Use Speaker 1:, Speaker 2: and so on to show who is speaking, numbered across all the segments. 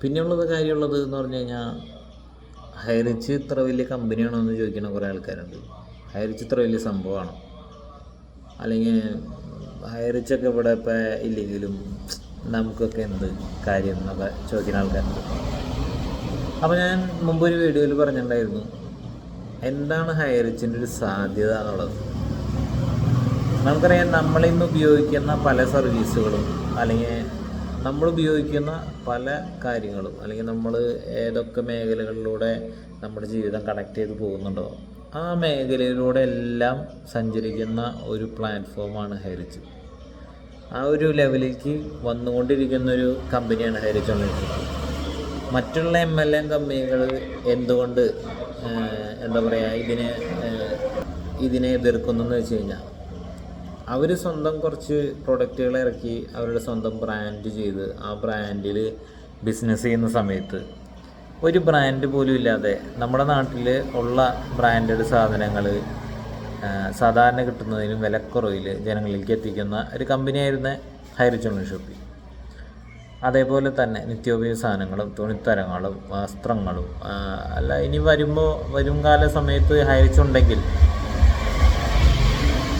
Speaker 1: പിന്നെയുള്ളത് കാര്യമുള്ളത് എന്ന് പറഞ്ഞു കഴിഞ്ഞാൽ ഹൈറിച്ച് ഇത്ര വലിയ കമ്പനിയാണോ എന്ന് ചോദിക്കുന്ന കുറേ ആൾക്കാരുണ്ട്. ഹൈറിച്ച് ഇത്ര വലിയ സംഭവമാണ്? അല്ലെങ്കിൽ ഹൈറിച്ചൊക്കെ ഇവിടെ ഇപ്പം ഇല്ലെങ്കിലും നമുക്കൊക്കെ എന്ത് കാര്യം എന്നൊക്കെ ചോദിക്കുന്ന ആൾക്കാരുണ്ട്. അപ്പോൾ ഞാൻ മുമ്പ് ഒരു വീഡിയോയിൽ പറഞ്ഞിട്ടുണ്ടായിരുന്നു എന്താണ് ഹൈറിച്ചിന്റെ ഒരു സാധ്യത എന്നുള്ളത്? നമുക്കറിയാം നമ്മളിന്ന് ഉപയോഗിക്കുന്ന പല സർവീസുകളും അല്ലെങ്കിൽ നമ്മൾ ഉപയോഗിക്കുന്ന പല കാര്യങ്ങളും അല്ലെങ്കിൽ നമ്മൾ ഏതൊക്കെ മേഖലകളിലൂടെ നമ്മുടെ ജീവിതം കണക്ട് ചെയ്ത് പോകുന്നുണ്ടോ ആ മേഖലയിലൂടെ എല്ലാം സഞ്ചരിക്കുന്ന ഒരു പ്ലാറ്റ്ഫോമാണ് ഹൈറിച്ച് ആ ഒരു ലെവലിലേക്ക് വന്നുകൊണ്ടിരിക്കുന്ന ഒരു കമ്പനിയാണ് ഹൈറിച്ച് മറ്റുള്ള എം എൽ എം കമ്പനികൾ എന്തുകൊണ്ട് എന്താ പറയുക ഇതിനെ ഇതിനെ എതിർക്കുന്നു എന്ന് വെച്ച് കഴിഞ്ഞാൽ അവർ സ്വന്തം കുറച്ച് പ്രൊഡക്റ്റുകൾ ഇറക്കി അവരുടെ സ്വന്തം ബ്രാൻഡ് ചെയ്ത് ആ ബ്രാൻഡിൽ ബിസിനസ് ചെയ്യുന്ന സമയത്ത് ഒരു ബ്രാൻഡ് പോലും ഇല്ലാതെ നമ്മുടെ നാട്ടിൽ ഉള്ള ബ്രാൻഡഡ് സാധനങ്ങൾ സാധാരണ കിട്ടുന്നതിനും വിലക്കുറവിൽ ജനങ്ങളിലേക്ക് എത്തിക്കുന്ന ഒരു കമ്പനിയായിരുന്ന ഹൈറിച്ചോൺ ഷോപ്പി അതേപോലെ തന്നെ നിത്യോപയോഗ സാധനങ്ങളും തുണിത്തരങ്ങളും വസ്ത്രങ്ങളും അല്ല ഇനി വരുമ്പോൾ വരും കാല സമയത്ത് ഹൈറിച്ചുണ്ടെങ്കിൽ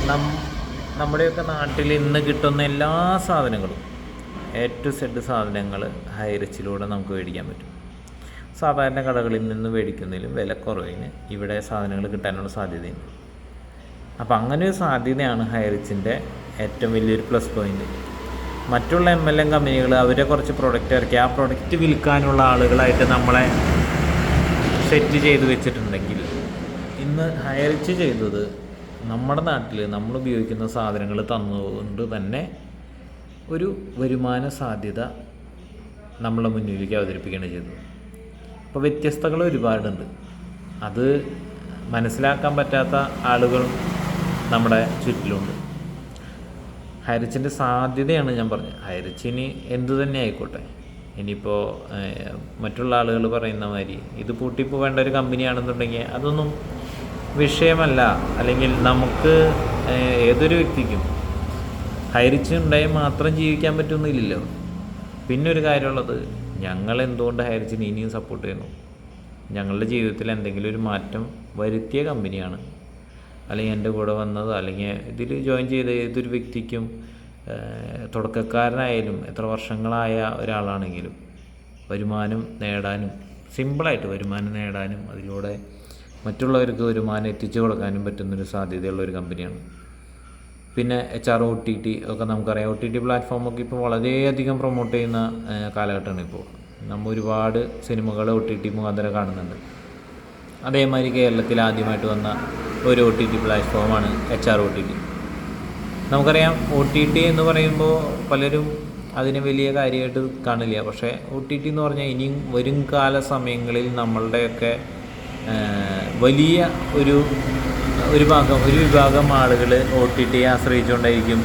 Speaker 1: നം നമ്മുടെയൊക്കെ നാട്ടിൽ ഇന്ന് കിട്ടുന്ന എല്ലാ സാധനങ്ങളും എ ടു സെഡ് സാധനങ്ങൾ ഹൈറിച്ചിലൂടെ നമുക്ക് മേടിക്കാൻ പറ്റും. സാധാരണ കടകളിൽ നിന്ന് മേടിക്കുന്നതിലും വില കുറവിന് ഇവിടെ സാധനങ്ങൾ കിട്ടാനുള്ള സാധ്യതയുണ്ട്. അപ്പോൾ അങ്ങനെ ഒരു സാധ്യതയാണ് ഹൈറിച്ചിന്റെ ഏറ്റവും വലിയൊരു പ്ലസ് പോയിന്റ് മറ്റുള്ള എം എൽ എം കമ്പനികൾ അവരെ കുറച്ച് പ്രൊഡക്റ്റ് ഇറക്കി. ആ പ്രൊഡക്റ്റ് വിൽക്കാനുള്ള ആളുകളായിട്ട് നമ്മളെ സെറ്റ് ചെയ്ത് വെച്ചിട്ടുണ്ടെങ്കിൽ ഇന്ന് ഹയറിച്ച് ചെയ്തത് നമ്മുടെ നാട്ടിൽ നമ്മൾ ഉപയോഗിക്കുന്ന സാധനങ്ങൾ തന്നുകൊണ്ട് തന്നെ ഒരു വരുമാന സാധ്യത നമ്മളെ മുന്നിലേക്ക് അവതരിപ്പിക്കുകയാണ് ചെയ്തത് അപ്പോൾ വ്യത്യസ്തകൾ ഒരുപാടുണ്ട്. അത് മനസ്സിലാക്കാൻ പറ്റാത്ത ആളുകൾ നമ്മുടെ ചുറ്റിലുണ്ട്. ഹൈറിച്ചിന്റെ സാധ്യതയാണ് ഞാൻ പറഞ്ഞത്. ഹൈറിച്ചിന് എന്തു തന്നെ ആയിക്കോട്ടെ. ഇനിയിപ്പോൾ മറ്റുള്ള ആളുകൾ പറയുന്ന മാതിരി ഇത് പൂട്ടിപ്പോവേണ്ട ഒരു കമ്പനിയാണെന്നുണ്ടെങ്കിൽ അതൊന്നും വിഷയമല്ല. അല്ലെങ്കിൽ നമുക്ക് ഏതൊരു വ്യക്തിക്കും ഹൈറിച്ച് ഉണ്ടായി മാത്രം ജീവിക്കാൻ പറ്റുന്നില്ലല്ലോ. പിന്നെ ഒരു കാര്യമുള്ളത് ഞങ്ങൾ എന്തുകൊണ്ട് ഹൈറിച്ചിന് ഇനിയും സപ്പോർട്ട് ചെയ്യുന്നു? ഞങ്ങളുടെ ജീവിതത്തിൽ എന്തെങ്കിലും ഒരു മാറ്റം വരുത്തിയ കമ്പനിയാണ്. അല്ലെങ്കിൽ എന്റെ കൂടെ വന്നത് അല്ലെങ്കിൽ ഇതിൽ ജോയിൻ ചെയ്ത ഏതൊരു വ്യക്തിക്കും തുടക്കക്കാരനായാലും എത്ര വർഷങ്ങളായ ഒരാളാണെങ്കിലും വരുമാനം നേടാനും സിമ്പിളായിട്ട് വരുമാനം നേടാനും അതിലൂടെ മറ്റുള്ളവർക്ക് വരുമാനം എത്തിച്ചു കൊടുക്കാനും പറ്റുന്നൊരു സാധ്യതയുള്ള ഒരു കമ്പനിയാണ്. പിന്നെ H R O T T ഒക്കെ നമുക്കറിയാം. ഒ ടി ടി പ്ലാറ്റ്ഫോമൊക്കെ ഇപ്പോൾ വളരെയധികം പ്രൊമോട്ട് ചെയ്യുന്ന കാലഘട്ടമാണ് ഇപ്പോൾ. നമ്മൾ ഒരുപാട് സിനിമകൾ ഒ ടി ടി മുഖാന്തരം കാണുന്നുണ്ട്. അതേമാതിരി കേരളത്തിൽ ആദ്യമായിട്ട് വന്ന ഒരു ഒ ടി ടി പ്ലാറ്റ്ഫോമാണ് H R O T T നമുക്കറിയാം ഒ ടി ടി എന്ന് പറയുമ്പോൾ പലരും അതിനെ വലിയ കാര്യമായിട്ട് കാണില്ല. പക്ഷേ ഒ ടി ടി എന്ന് പറഞ്ഞാൽ ഇനിയും വരും കാല സമയങ്ങളിൽ നമ്മളുടെയൊക്കെ വലിയ ഒരു ഒരു ഭാഗം ഒരു വിഭാഗം ആളുകൾ ഒ ടി ടിയെ ആശ്രയിച്ചുകൊണ്ടായിരിക്കും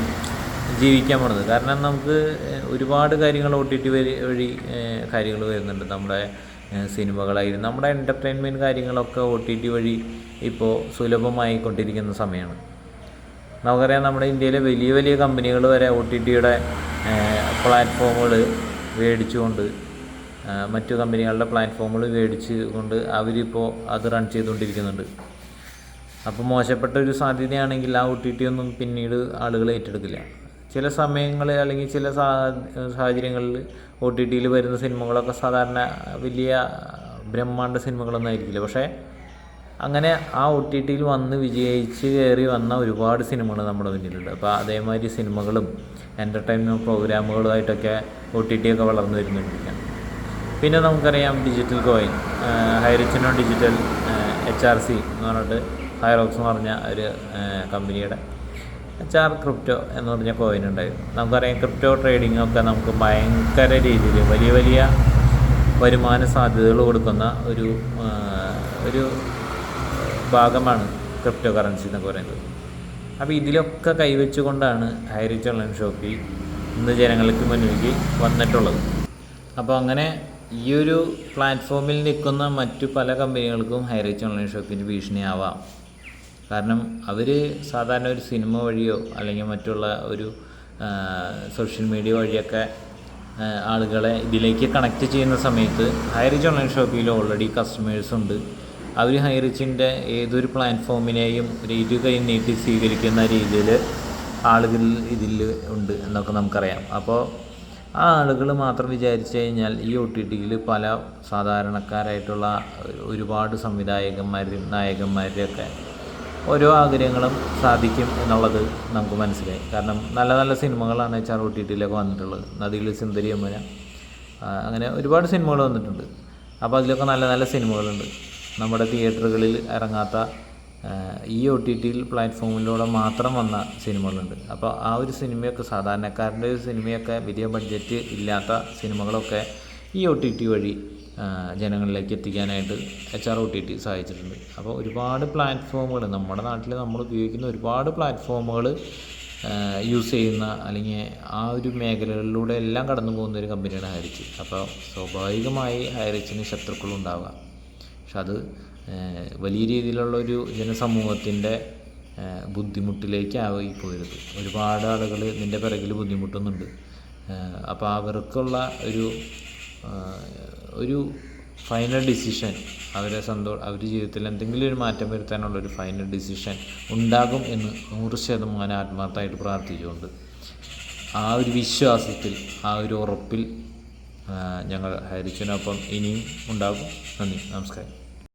Speaker 1: ജീവിക്കാൻ പോണത്. കാരണം നമുക്ക് ഒരുപാട് കാര്യങ്ങൾ ഒ ടി ടി വഴി വഴി കാര്യങ്ങൾ വരുന്നുണ്ട്. നമ്മുടെ സിനിമകളായാലും നമ്മുടെ എന്റർടൈൻമെന്റ് കാര്യങ്ങളൊക്കെ ഒ ടി ടി വഴി ഇപ്പോൾ സുലഭമായി കൊണ്ടിരിക്കുന്ന സമയമാണ് നമുക്കറിയാം നമ്മുടെ ഇന്ത്യയിലെ വലിയ വലിയ കമ്പനികൾ വരെ ഒ ടി ടിയുടെ പ്ലാറ്റ്ഫോമുകൾ മേടിച്ചുകൊണ്ട് മറ്റു കമ്പനികളുടെ പ്ലാറ്റ്ഫോമുകൾ മേടിച്ച് കൊണ്ട് അവരിപ്പോൾ അത് റൺ ചെയ്തുകൊണ്ടിരിക്കുന്നുണ്ട്. അപ്പോൾ മോശപ്പെട്ട ഒരു സാധ്യതയാണെങ്കിൽ ആ ഒ ടി ടി ഒന്നും പിന്നീട് ആളുകൾ ഏറ്റെടുക്കില്ല. ചില സമയങ്ങളിൽ അല്ലെങ്കിൽ ചില സാഹചര്യങ്ങളിൽ ഒ ടി ടിയിൽ വരുന്ന സിനിമകളൊക്കെ സാധാരണ വലിയ ബ്രഹ്മാണ്ഡ സിനിമകളൊന്നും ആയിരിക്കില്ല. പക്ഷേ അങ്ങനെ ആ ഒ ടി ടിയിൽ വന്ന് വിജയിച്ച് കയറി വന്ന ഒരുപാട് സിനിമകൾ നമ്മുടെ മുന്നിലുണ്ട്. അപ്പോൾ അതേമാതിരി സിനിമകളും എന്റർടൈൻമെന്റ് പ്രോഗ്രാമുകളുമായിട്ടൊക്കെ ഒ ടി ടി ഒക്കെ വളർന്നു വരുന്നുണ്ടിരിക്കുകയാണ് പിന്നെ നമുക്കറിയാം ഡിജിറ്റൽ കോയിൻ ഹൈറിച്ചിനോ ഡിജിറ്റൽ എച്ച് ആർ സി എന്ന് പറഞ്ഞിട്ട് ഹൈറോക്സ് എന്ന് പറഞ്ഞ ഒരു കമ്പനിയുടെ എച്ച് ആർ ക്രിപ്റ്റോ എന്ന് പറഞ്ഞ കോയിൻ ഉണ്ടായിരുന്നു. നമുക്കറിയാം ക്രിപ്റ്റോ ട്രേഡിംഗ് ഒക്കെ നമുക്ക് ഭയങ്കര രീതിയിൽ വലിയ വലിയ വരുമാന സാധ്യതകൾ കൊടുക്കുന്ന ഒരു ഒരു ഭാഗമാണ് ക്രിപ്റ്റോ കറൻസി എന്നൊക്കെ പറയുന്നത്. അപ്പോൾ ഇതിലൊക്കെ കൈവച്ചുകൊണ്ടാണ് ഹൈറിച്ച് ഓൺലൈൻ ഷോപ്പിൽ ഇന്ന് ജനങ്ങൾക്ക് മുന്നിലേക്ക് വന്നിട്ടുള്ളത്. അപ്പോൾ അങ്ങനെ ഈ ഒരു പ്ലാറ്റ്ഫോമിൽ നിൽക്കുന്ന മറ്റു പല കമ്പനികൾക്കും ഹൈറേച്ച് ഓൺലൈൻ ഷോപ്പിന്റെ ഭീഷണിയാവാം. കാരണം അവർ സാധാരണ ഒരു സിനിമ വഴിയോ അല്ലെങ്കിൽ മറ്റുള്ള ഒരു സോഷ്യൽ മീഡിയ വഴിയൊക്കെ ആളുകളെ ഇതിലേക്ക് കണക്ട് ചെയ്യുന്ന സമയത്ത് ഹൈറിച്ച് ഓൺലൈൻ ഷോപ്പിൽ ഓൾറെഡി കസ്റ്റമേഴ്സ് ഉണ്ട്. അവർ ഹൈറിച്ചിന്റെ ഏതൊരു പ്ലാറ്റ്ഫോമിനെയും ഒരു ഇരു കൈ നീട്ടി സ്വീകരിക്കുന്ന രീതിയിൽ ആളുകൾ ഇതിൽ ഉണ്ട് എന്നൊക്കെ നമുക്കറിയാം. അപ്പോൾ ആ ആളുകൾ മാത്രം വിചാരിച്ചു കഴിഞ്ഞാൽ ഈ ഒ ടി ടിയിൽ പല സാധാരണക്കാരായിട്ടുള്ള ഒരുപാട് സംവിധായകന്മാരും നായകന്മാരെയൊക്കെ ഓരോ ആഗ്രഹങ്ങളും സാധിക്കും എന്നുള്ളത് നമുക്ക് മനസ്സിലായി. കാരണം നല്ല നല്ല സിനിമകളാണ് വെച്ചാൽ ഒ ടി ടിയിലൊക്കെ വന്നിട്ടുള്ളത്. നദിയിൽ സുന്ദരി അങ്ങനെ ഒരുപാട് സിനിമകൾ വന്നിട്ടുണ്ട്. അപ്പോൾ അതിലൊക്കെ നല്ല നല്ല സിനിമകളുണ്ട്. നമ്മുടെ തിയേറ്ററുകളിൽ ഇറങ്ങാത്ത ഈ ഒ ടി ടിയിൽ പ്ലാറ്റ്ഫോമിലൂടെ മാത്രം വന്ന സിനിമകളുണ്ട്. അപ്പോൾ ആ ഒരു സിനിമയൊക്കെ സാധാരണക്കാരന്റെ ഒരു സിനിമയൊക്കെ വലിയ ബഡ്ജറ്റ് ഇല്ലാത്ത സിനിമകളൊക്കെ ഈ ഒ ടി ടി വഴി ജനങ്ങളിലേക്ക് എത്തിക്കാനായിട്ട് H R O T T സഹായിച്ചിട്ടുണ്ട്. അപ്പോൾ ഒരുപാട് പ്ലാറ്റ്ഫോമുകൾ നമ്മുടെ നാട്ടിൽ നമ്മൾ ഉപയോഗിക്കുന്ന ഒരുപാട് പ്ലാറ്റ്ഫോമുകൾ യൂസ് ചെയ്യുന്ന അല്ലെങ്കിൽ ആ ഒരു മേഖലകളിലൂടെ എല്ലാം കടന്നു പോകുന്ന ഒരു കമ്പനിയാണ് ഹൈറിച്ച് അപ്പോൾ സ്വാഭാവികമായി ഹൈറിച്ചിന് ശത്രുക്കളുണ്ടാവുക പക്ഷെ അത് വലിയ രീതിയിലുള്ള ഒരു ജനസമൂഹത്തിന്റെ ബുദ്ധിമുട്ടിലേക്ക് ബുദ്ധിമുട്ടിലേക്കായി പോയത് ഒരുപാട് ആളുകൾ ഇതിന്റെ പിറകിൽ ബുദ്ധിമുട്ടുന്നുണ്ട്. അപ്പോൾ അവർക്കുള്ള ഒരു ഒരു ഫൈനൽ ഡിസിഷൻ അവരെ സന്തോ അവർ ജീവിതത്തിൽ എന്തെങ്കിലും ഒരു മാറ്റം വരുത്താനുള്ള ഒരു ഫൈനൽ ഡിസിഷൻ ഉണ്ടാകും എന്ന് നൂറ് ശതമാനം ആത്മാർത്ഥമായിട്ട് പ്രാർത്ഥിച്ചുകൊണ്ട് ആ ഒരു വിശ്വാസത്തിൽ ആ ഒരു ഉറപ്പിൽ ഞങ്ങൾ ഹരിച്ചനൊപ്പം ഇനിയും ഉണ്ടാകും. നന്ദി. നമസ്കാരം.